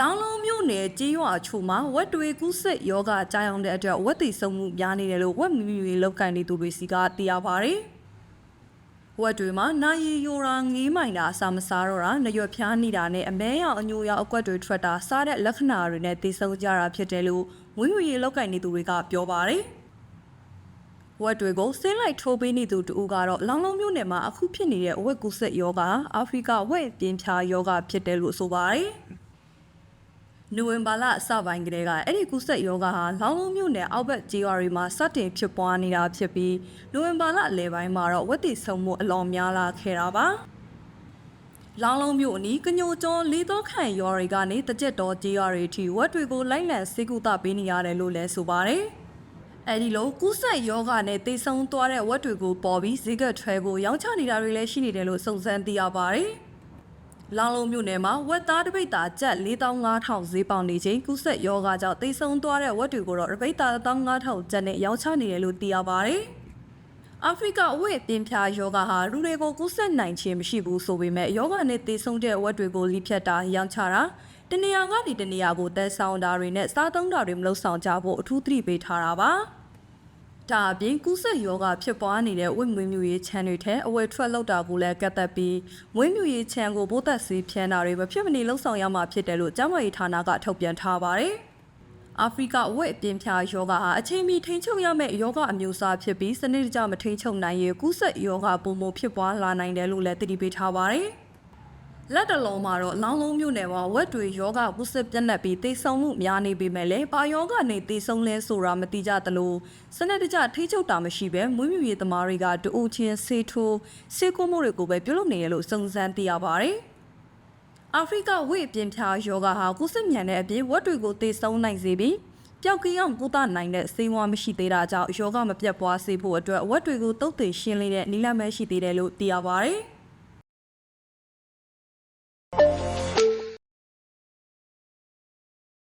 လောင်လုံးမြို့နယ်ကြေးရွာချိုမှာဝက်တွေကူးစစ်ယောဂကြားရောက်တဲ့အတွက်ဝက်တီဆုံးမှုများနေတယ်လို့ဝက်မီမီတွေလောက်ကန်နေသူတွေစီကသိရပါတယ်။ဝက်တွေမှာနာရီယိုရာငေးမိုင်တာအစာမစားတော့တာနှရွက်ဖျားနေတာနဲ့အမဲရောင်အညိုရောင်အကွက်တွေထွက်တာစားတဲ့လက္ခဏာတွေနဲ့သိဆုံးကြတာဖြစ်တယ်လို့ဝင်းဝီရေလောက်ကန်နေသူတွေကပြောပါတယ်။ဝက်တွေကိုဆင်းလိုက်ထိုးပေးနေသူတူကတော့လောင်လုံးမြို့နယ်မှာအခုဖြစ်နေတဲ့ဝက်ကူးစစ်ယောဂအာဖရိကဝက်ပြင်းဖြားယောဂဖြစ်တယ်လို့ဆိုပါတယ်။ နိုဝင်ဘာလအစပိုင်းကတည်းကအဲ့ဒီကူးစက်ယောဂဟာလောင်လုံးမြို့နယ်အောက်ဘက်ဂျီဝါရီမှာစတင်ဖြစ်ပွားနေတာဖြစ်ပြီးနိုဝင်ဘာလအလယ်ပိုင်းမှာတော့ဝက်တီဆုံမှုအလောင်များလာခဲ့တာပါ။လောင်လုံးမြို့အနီးကညိုကျော်လေးသောခိုင်ရွာတွေကနေတကြက်တော်ဂျီဝါရီထိဝက်တွေကိုလိုက်လံစေကူတာပေးနေရတယ်လို့လည်းဆိုပါတယ်။အဲဒီလိုကူးဆက်ယောဂနဲ့တိတ်ဆုံသွားတဲ့ဝက်တွေကိုပေါ်ပြီးဈေးကထွဲဖို့ရောင်းချနေတာတွေလည်းရှိနေတယ်လို့စုံစမ်းသိရပါတယ်။ လောင်လုံးမြို့နယ်မှာဝက်သားတစ်ပိတ်တာကျပ်4500ဈေးပေါင်နေချိန်ကူးဆက်ယောဂကြောင့်တိတ်ဆုံသွားတဲ့ဝက်တွေကိုတော့တစ်ပိတ်တာ15000ကျပ်နဲ့ရောင်းချနေတယ်လို့သိရပါတယ်။အာဖရိကအဝတ်အပြင်းဖြာယောဂဟာလူတွေကိုကူးဆက်နိုင်ခြင်းမရှိဘူးဆိုပေမဲ့ယောဂနဲ့တိတ်ဆုံတဲ့ဝက်တွေကိုလိဖြတ်တာရောင်းချတာတနေရာကနေတနေရာကိုတက်ဆောင်တာတွေနဲ့စားသုံးတာတွေမလုပ်ဆောင်ကြဖို့အထူးသတိပေးထားတာပါ။ ဒါအပြင်ကူးစက်ယောဂဖြစ်ပွားနေတဲ့ဝိမွေးမြူရေးချမ်းတွေထဲအဝယ်ထွက်လောက်တာကိုလည်းကတ်သက်ပြီးဝိမွေးမြူရေးချမ်းကိုပိုးသက်ဆေးဖြန်းတာတွေမဖြစ်မနေလှုံ့ဆော်ရမှာဖြစ်တယ်လို့ကျန်းမာရေးဌာနကထုတ်ပြန်ထားပါတယ်။အာဖရိကဝက်အပြင်းဖြာယောဂဟာအချိန်မီထိန်းချုပ်ရမယ့်ယောဂအမျိုးအစားဖြစ်ပြီးစနစ်တကျမထိန်းချုပ်နိုင်ရင်ကူးစက်ယောဂပုံမဖြစ်ပွားလာနိုင်တယ်လို့လည်းသိပေးထားပါတယ်။ လက်တလုံးမှာတော့လောင်းလုံးမြို့နယ်မှာဝက်တွေယောဂကုသပြက်နှက်ပြီးတိတ်ဆုံမှုများနေပေမဲ့လည်းဘာယောဂနဲ့တိတ်ဆုံလဲဆိုတာမတိကြသလိုစနစ်တကျထိချုပ်တာမရှိပဲမွေးမြူရေးသမားတွေကတူအချင်းဆေးထိုးဆေးကုမှုတွေကိုပဲပြုလုပ်နေရလို့စုံစမ်းသိရပါတယ်။အာဖရိကဝေ့ပြင်းဖြာယောဂဟာကုသမြန်တဲ့အပြင်ဝက်တွေကိုတိတ်ဆုံနိုင်စေပြီးပျောက်ကင်းအောင်ကုသနိုင်တဲ့ဆေးဝါးမရှိသေးတာကြောင့်ယောဂမပြတ်ပွားစေဖို့အတွက်ဝက်တွေကိုတုတ်သိရှင်းလေးတဲ့နီလမ်းမရှိသေးတယ်လို့သိရပါတယ်။